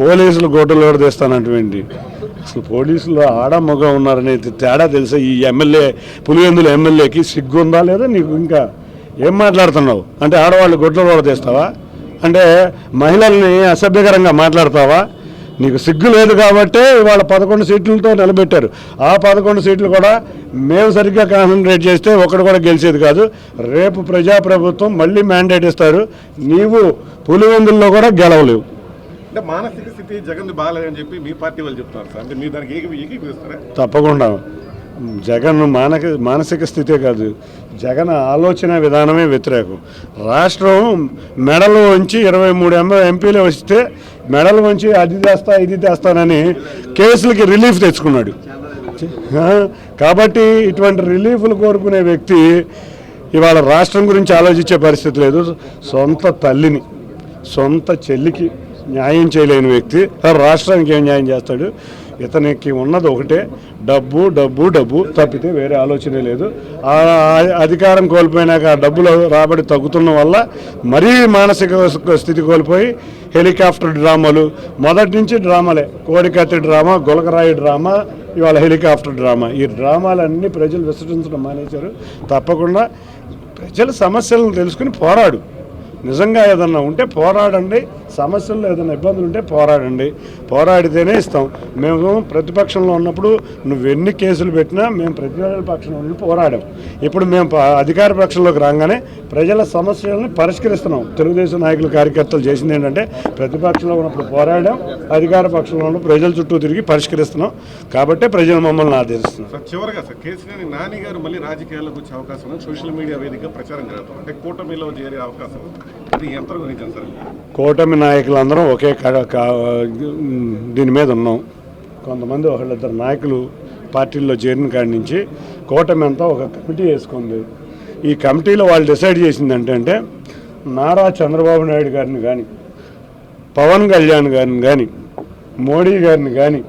పోలీసులు గోటలు కూడా అసలు పోలీసులు ఆడ మగ ఉన్నారనే తేడా తెలుసా? ఈ ఎమ్మెల్యే పులివెందుల ఎమ్మెల్యేకి సిగ్గు ఉందా లేదా నీకు ఇంకా? ఏం మాట్లాడుతున్నావు? అంటే ఆడవాళ్ళు గొడ్ల కూడా తెస్తావా? అంటే మహిళల్ని అసభ్యకరంగా మాట్లాడతావా? నీకు సిగ్గు లేదు కాబట్టి ఇవాళ పదకొండు సీట్లతో నిలబెట్టారు. ఆ పదకొండు సీట్లు కూడా మేము సరిగ్గా కాన్సన్ట్రేట్ చేస్తే ఒకడు కూడా గెలిచేది కాదు. రేపు ప్రజాప్రభుత్వం మళ్ళీ మ్యాండేట్ ఇస్తారు. నీవు పులివెందుల్లో కూడా గెలవలేవు. అంటే మానసిక స్థితి జగన్ బాగాలేదని చెప్పి మీ పార్టీ వాళ్ళు చెప్తున్నారు సార్. అంటే మీరు దానికి ఏకీ ఏకీపిస్తారా తప్పకుండా. జగన్ మానక మానసిక స్థితే కాదు. జగన్ ఆలోచన విధానమే వ్యతిరేకం. రాష్ట్రం మెడలు వంచి ఇరవై మూడు ఎంపీలు వస్తే మెడలు వంచి అది తెస్తా ఇది తెస్తానని కేసులకి రిలీఫ్ తెచ్చుకున్నాడు. కాబట్టి ఇటువంటి రిలీఫ్లు కోరుకునే వ్యక్తి ఇవాళ రాష్ట్రం గురించి ఆలోచించే పరిస్థితి లేదు. సొంత తల్లిని సొంత చెల్లికి న్యాయం చేయలేని వ్యక్తి. రాష్ట్రానికి ఏం న్యాయం చేస్తాడు? ఇతనికి ఉన్నది ఒకటే. డబ్బు డబ్బు డబ్బు తప్పితే వేరే ఆలోచనే లేదు. ఆ అధికారం కోల్పోయినాక ఆ డబ్బులు రాబడి తగ్గుతున్న వల్ల మరీ మానసిక స్థితి కోల్పోయి హెలికాప్టర్ డ్రామాలు. మొదటి నుంచి డ్రామాలే. కోడికత్తి డ్రామా గులకరాయి డ్రామా ఇవాళ హెలికాప్టర్ డ్రామా. ఈ డ్రామాలన్నీ ప్రజలు విసర్జించడం మానేశారు. తప్పకుండా ప్రజల సమస్యలను తెలుసుకుని పోరాడు. నిజంగా ఏదన్నా ఉంటే పోరాడండి. సమస్యల్లో ఏదైనా ఇబ్బందులు ఉంటే పోరాడండి. పోరాడితేనే ఇస్తాం. మేము ప్రతిపక్షంలో ఉన్నప్పుడు నువ్వు ఎన్ని కేసులు పెట్టినా మేము ప్రతిపక్ష పక్షంలో ఉండి పోరాడాం. ఇప్పుడు మేము అధికార పక్షంలోకి రాగానే ప్రజల సమస్యలను పరిష్కరిస్తున్నాం. తెలుగుదేశం నాయకులు కార్యకర్తలు చేసింది ఏంటంటే ప్రతిపక్షంలో ఉన్నప్పుడు పోరాడాం అధికార పక్షంలో ఉన్న ప్రజల చుట్టూ తిరిగి పరిష్కరిస్తున్నాం. కాబట్టి ప్రజలు మమ్మల్ని ఆదరిస్తున్నారు. సార్ చివరగా సార్ కేసీఆర్ నాని గారు మళ్ళీ రాజకీయాల్లోకి వచ్చే అవకాశం సోషల్ మీడియా వేదిక ప్రచారం జరుగుతుంది. అంటే కూటమిలో చేరే అవకాశం ఉంది. కూటమి నాయకులందరం ఒకే దీని మీద ఉన్నాం కొంతమంది ఒకళ్ళిద్దరు నాయకులు పార్టీల్లో చేరిన కాడి నుంచి కూటమి అంతా ఒక కమిటీ వేసుకుంది ఈ కమిటీలో వాళ్ళు డిసైడ్ చేసింది ఏంటంటే నారా చంద్రబాబు నాయుడు గారిని కానీ పవన్ కళ్యాణ్ గారిని కానీ మోడీ గారిని కానీ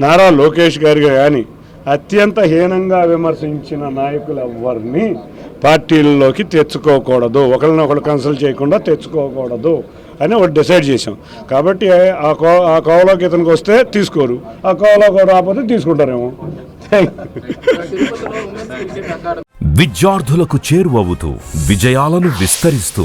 నారా లోకేష్ గారిగా కానీ అత్యంత హీనంగా విమర్శించిన నాయకులు ఎవరిని పార్టీల్లోకి తెచ్చుకోకూడదు. ఒకరినొకరు కన్సల్ట్ చేయకుండా తెచ్చుకోకూడదు అని ఒకటి డిసైడ్ చేసాం కాబట్టి ఆ కో ఆ కోవలోకి ఇతనికి వస్తే తీసుకోరు. ఆ కోవలోకి రాకపోతే తీసుకుంటారేమో. విద్యార్థులకు చేరువవుతూ విజయాలను విస్తరిస్తూ